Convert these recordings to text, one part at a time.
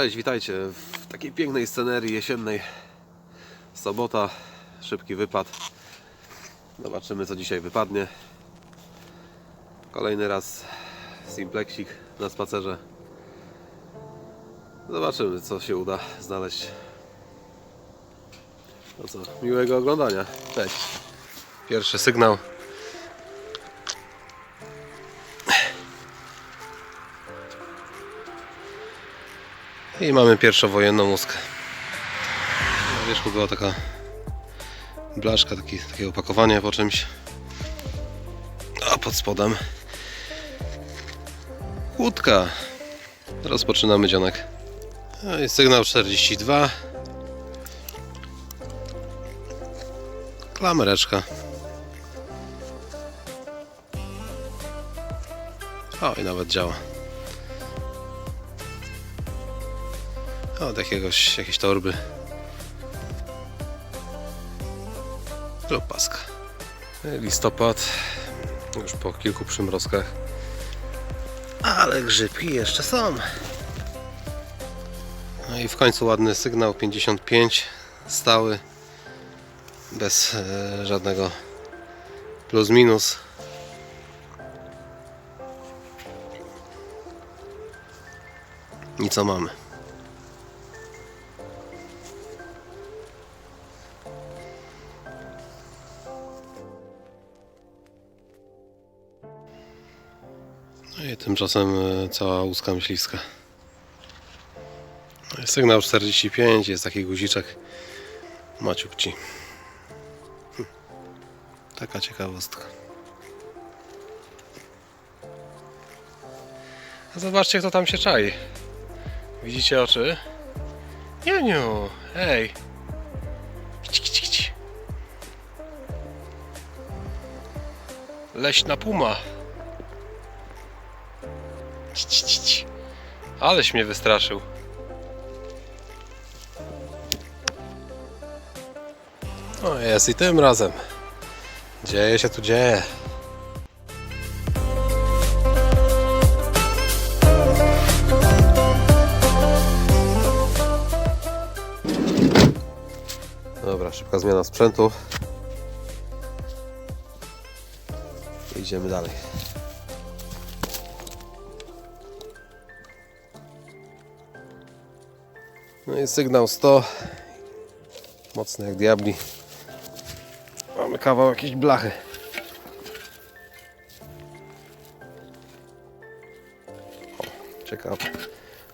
Cześć, witajcie w takiej pięknej scenerii jesiennej. Sobota, szybki wypad. Zobaczymy co dzisiaj wypadnie. Kolejny raz simplexik na spacerze. Zobaczymy co się uda znaleźć. No co, miłego oglądania. Cześć. Pierwszy sygnał. I mamy pierwszowojenną łuskę. Na wierzchu była taka blaszka, taki, takie opakowanie po czymś. A pod spodem łódka. Rozpoczynamy dzionek. No i sygnał 42. Klamereczka. O, i nawet działa. Od jakiegoś, jakiejś torby. Lub paska. Listopad. Już po kilku przymrozkach. Ale grzybki jeszcze są. No i w końcu ładny sygnał 55 stały. Bez e, żadnego plus minus. I co mamy? I tymczasem e, cała łuska myśliwska. No Sygnał 45, jest taki guziczek maciupci. Hm. Taka ciekawostka. Zobaczcie kto tam się czai. Widzicie oczy? Janiu, ej. Kici, kici, kici. Leśna puma. Aleś mnie wystraszył. O jest i tym razem. Dzieje się tu dzieje. Dobra, szybka zmiana sprzętu. Idziemy dalej. No i sygnał 100. Mocny jak diabli. Mamy kawał jakiejś blachy. O, ciekawe.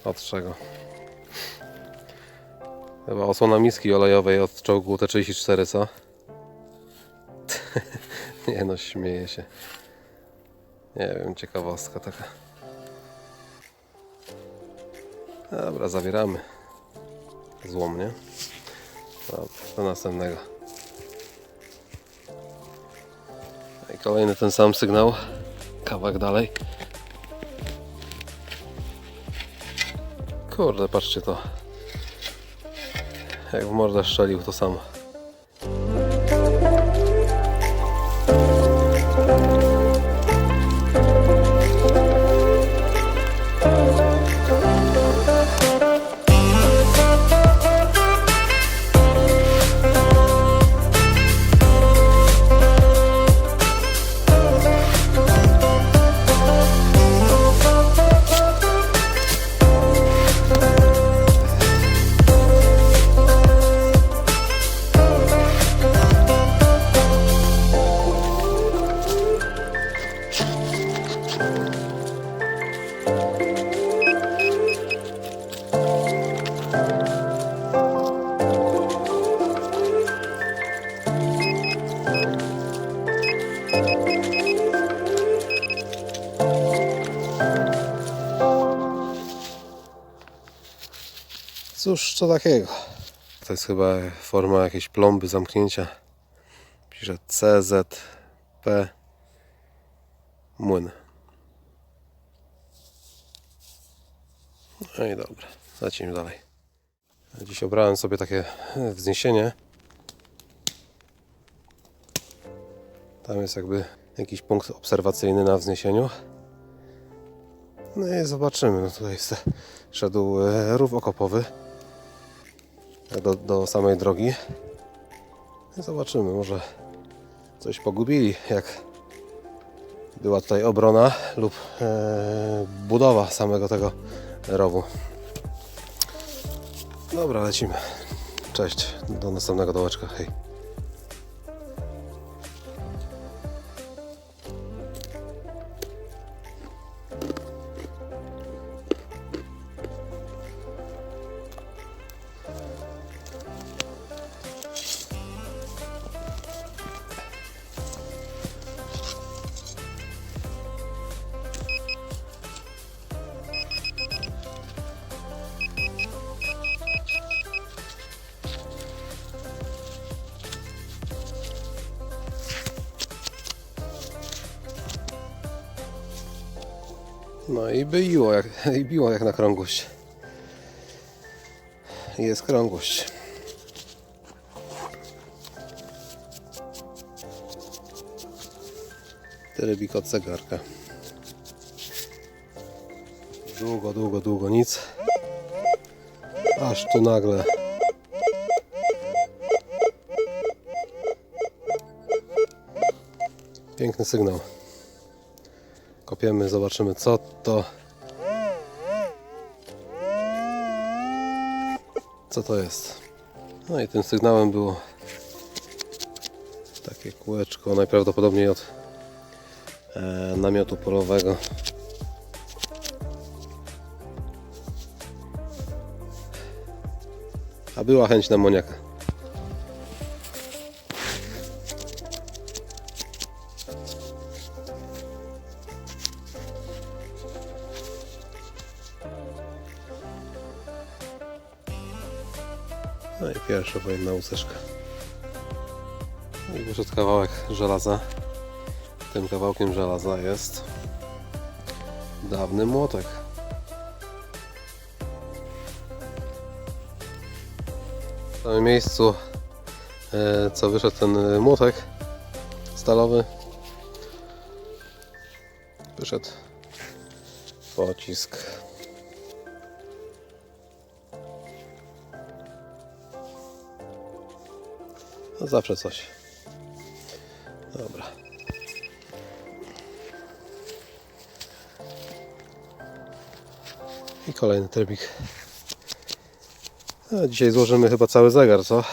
Od czego? Chyba osłona miski olejowej od czołgu T34, co? Nie no, śmieję się. Nie wiem, ciekawostka taka. Dobra, zabieramy złom, nie? Dobra, do następnego. I kolejny ten sam sygnał. Kawałek dalej. Kurde, patrzcie to. Jak w mordę strzelił to samo. To takiego? To jest chyba forma jakiejś plomby zamknięcia. Pisze CZP Młyn. No i dobra, lecimy dalej. Dziś obrałem sobie takie wzniesienie. Tam jest jakby jakiś punkt obserwacyjny na wzniesieniu. No i zobaczymy. No tutaj jest szedł e, rów okopowy do, do samej drogi. Zobaczymy, może coś pogubili, jak była tutaj obrona lub e, budowa samego tego rowu. Dobra, lecimy. Cześć, do następnego dołeczka. Hej. No i biło jak, i biło jak na krągłość. Jest krągłość. Trybik od zegarka. Długo, długo, długo nic. Aż tu nagle. Piękny sygnał. Kopiemy, zobaczymy co to. Co to jest? No i tym sygnałem było takie kółeczko, najprawdopodobniej od e, namiotu polowego. A była chęć na moniaka. I wyszedł kawałek żelaza. Tym kawałkiem żelaza jest dawny młotek. W samym miejscu, e, co wyszedł ten e, młotek stalowy, wyszedł pocisk. No zawsze coś. Dobra. I kolejny trybik. No, dzisiaj złożymy chyba cały zegar, co?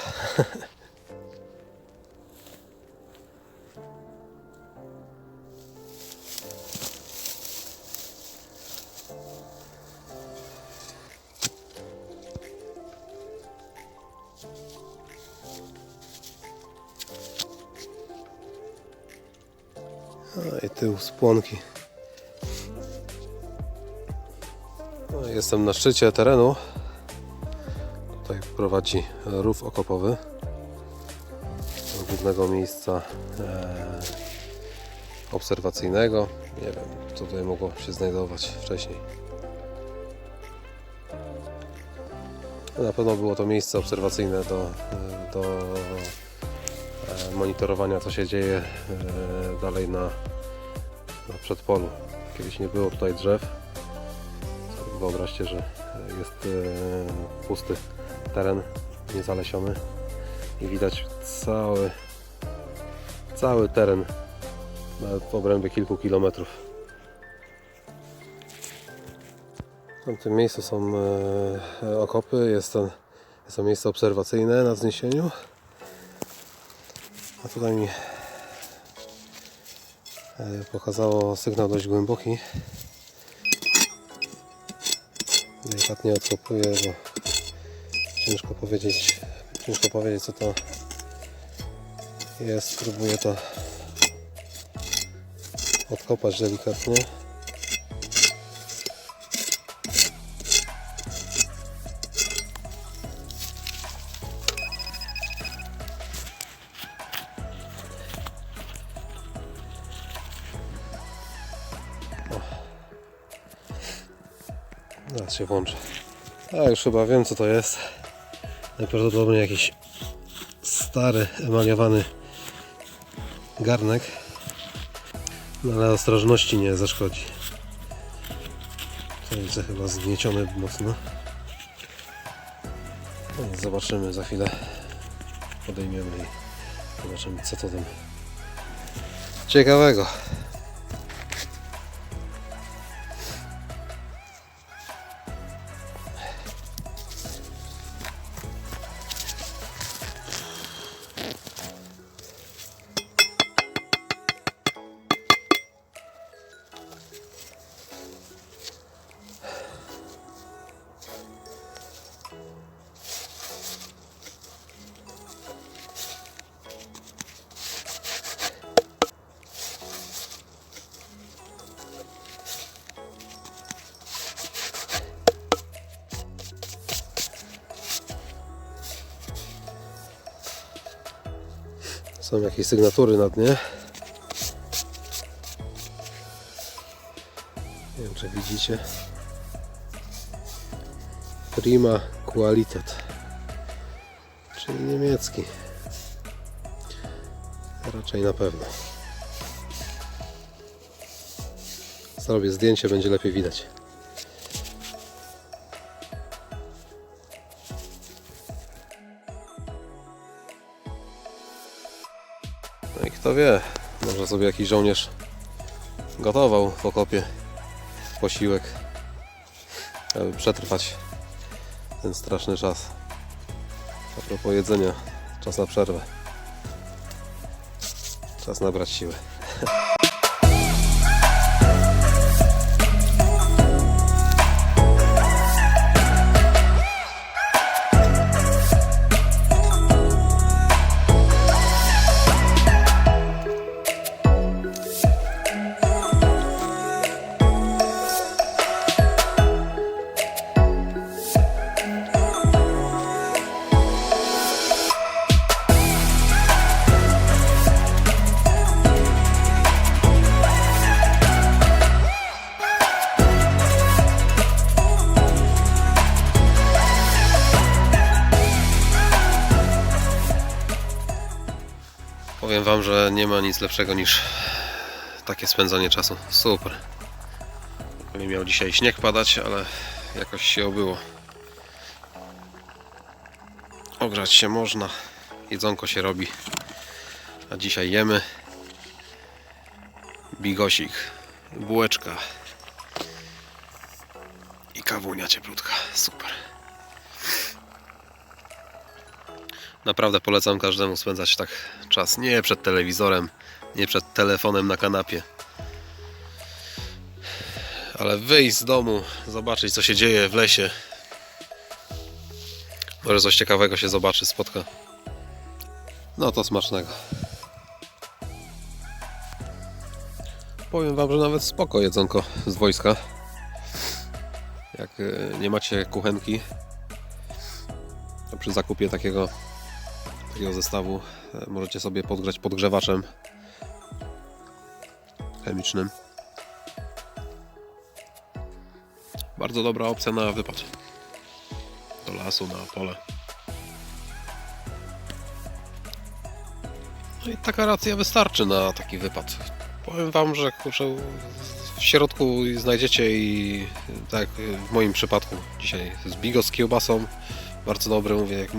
No i tył spłonki. No, jestem na szczycie terenu. Tutaj prowadzi rów okopowy do głównego miejsca e, obserwacyjnego. Nie wiem, co tutaj mogło się znajdować wcześniej. Na pewno było to miejsce obserwacyjne do, e, do monitorowania, co się dzieje e, dalej na, na przedpolu. Kiedyś nie było tutaj drzew. Wyobraźcie, że jest e, pusty teren, niezalesiony i widać cały, cały teren nawet w obrębie kilku kilometrów. W tamtym miejscu są e, okopy, jest, ten, jest to miejsce obserwacyjne na wzniesieniu. A tutaj mi e, pokazało sygnał dość głęboki. Delikatnie odkopuję, bo ciężko powiedzieć, ciężko powiedzieć co to jest. Spróbuję to odkopać delikatnie. Zaraz się włączę. A już chyba wiem co to jest. Najprawdopodobniej jakiś stary, emaliowany garnek. No ale ostrożności nie zaszkodzi. Widzę chyba zgnieciony mocno. No zobaczymy za chwilę. Podejmiemy i zobaczymy co to tam ciekawego. Są jakieś sygnatury na dnie. Nie wiem czy widzicie. Prima Qualitat. Czyli niemiecki. Raczej na pewno. Zrobię zdjęcie, będzie lepiej widać. Kto wie, może sobie jakiś żołnierz gotował w okopie posiłek, aby przetrwać ten straszny czas. A propos jedzenia, czas na przerwę. Czas nabrać siły. Wam, że nie ma nic lepszego niż takie spędzanie czasu. Super. Nie miał dzisiaj śnieg padać, ale jakoś się obyło. Ogrzać się można. Jedzonko się robi. A dzisiaj jemy bigosik, bułeczka i kawunia cieplutka. Super. Naprawdę polecam każdemu spędzać tak czas. Nie przed telewizorem, nie przed telefonem na kanapie. Ale wyjść z domu, zobaczyć co się dzieje w lesie. Może coś ciekawego się zobaczy, spotka. No to smacznego. Powiem wam, że nawet spoko jedzonko z wojska. Jak e, nie macie kuchenki, to przy zakupie takiego takiego zestawu e, możecie sobie podgrzać podgrzewaczem chemicznym. Bardzo dobra opcja na wypad. Do lasu, na pole. No i taka racja wystarczy na taki wypad. Powiem wam, że kurczę, w środku znajdziecie i tak w moim przypadku dzisiaj z bigos z kiełbasą. Bardzo dobry, mówię, jak,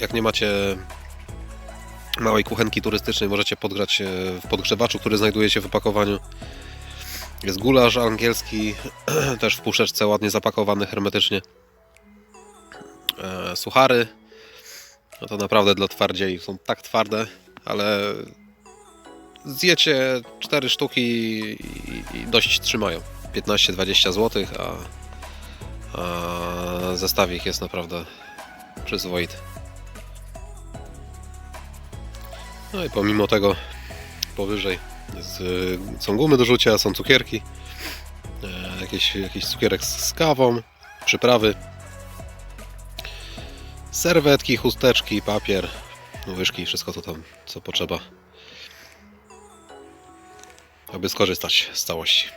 jak nie macie małej kuchenki turystycznej możecie podgrać e, w podgrzewaczu, który znajduje się w opakowaniu. Jest gulasz angielski, też w puszeczce ładnie zapakowany hermetycznie. E, Suchary, no to naprawdę dla twardziej są tak twarde, ale zjecie 4 sztuki i, dość trzymają. 15-20 zł, a, a zestawik jest naprawdę przyzwoity. No i pomimo tego powyżej jest, są gumy do rzucia, są cukierki, e, jakieś, jakiś cukierek z kawą, przyprawy, serwetki, chusteczki, papier, łyżki, wszystko to tam co potrzeba, aby skorzystać z całości.